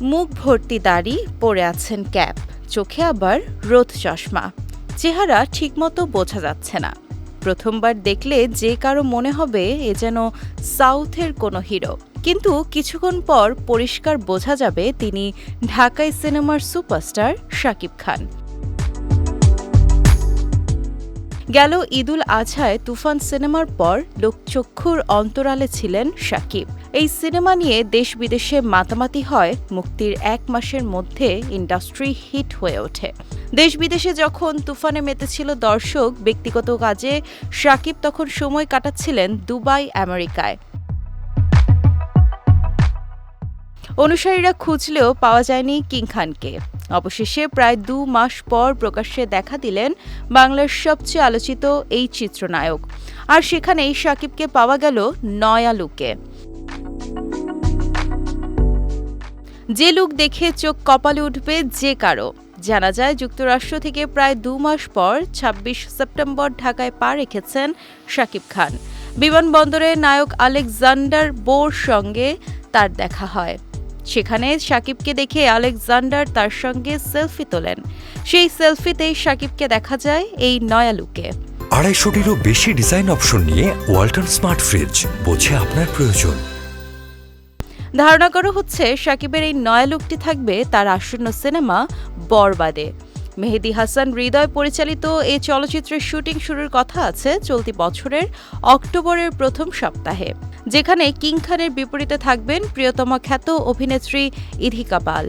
মুখ ভর্তি দাড়ি পরে আছেন ক্যাপ, চোখে আবার রোদ চশমা। চেহারা ঠিকমতো বোঝা যাচ্ছে না। প্রথমবার দেখলে যে কারও মনে হবে এ যেন সাউথের কোনো হিরো। কিন্তু কিছুক্ষণ পর পরিষ্কার বোঝা যাবে তিনি ঢাকাই সিনেমার সুপারস্টার শাকিব খান। গেল ঈদুল আজহায় তুফান সিনেমার পর লোকচক্ষুর অন্তরালে ছিলেন শাকিব এই সিনেমা নিয়ে দেশ বিদেশে মাতামাতি হয় মুক্তির এক মাসের মধ্যে ইন্ডাস্ট্রি হিট হয়ে ওঠে। দেশ বিদেশে যখন তুফানে মেতেছিল দর্শক, ব্যক্তিগত কাজে শাকিব তখন সময় কাটাচ্ছিলেন দুবাই, আমেরিকায়। অনুসারীরা খুঁজলেও পাওয়া যায়নি কিং খানকে। অবশেষে প্রায় দু মাস পর প্রকাশ্যে দেখা দিলেন বাংলার সবচেয়ে আলোচিত এই চিত্রনায়ক। আর সেখানেই সাকিবকে পাওয়া গেল নয়া লুকে। যে লুক দেখে চোখ কপালে উঠবে যে কারও। জানা যায় যুক্তরাষ্ট্র থেকে প্রায় দু মাস পর ২৬ সেপ্টেম্বর ঢাকায় পা রেখেছেন শাকিব খান। বিমানবন্দরে নায়ক আলেকজান্ডার বোর সঙ্গে তার দেখা হয়। সেখানে সাকিবকে দেখে আলেকজান্ডার তার সঙ্গে সেলফি তোলেন। সেই সেলফিতেই সাকিবকে দেখা যায় এই নয়া লুকে। আড়াইশোটিরও বেশি ডিজাইন অপশন নিয়ে ওয়াল্টন স্মার্ট ফ্রিজ বোঝে আপনার প্রয়োজন। ধারণা করা হচ্ছে সাকিবের এই নয়া লুকটি থাকবে তার আসন্ন সিনেমা বরবাদে। মেহেদি হাসান হৃদয় পরিচালিত এই চলচ্চিত্রের শুটিং শুরুর কথা আছে চলতি বছরের অক্টোবরের প্রথম সপ্তাহে। যেখানে কিং খানের বিপরীতে থাকবেন প্রিয়তমা খ্যাত অভিনেত্রী ইধিকা পাল।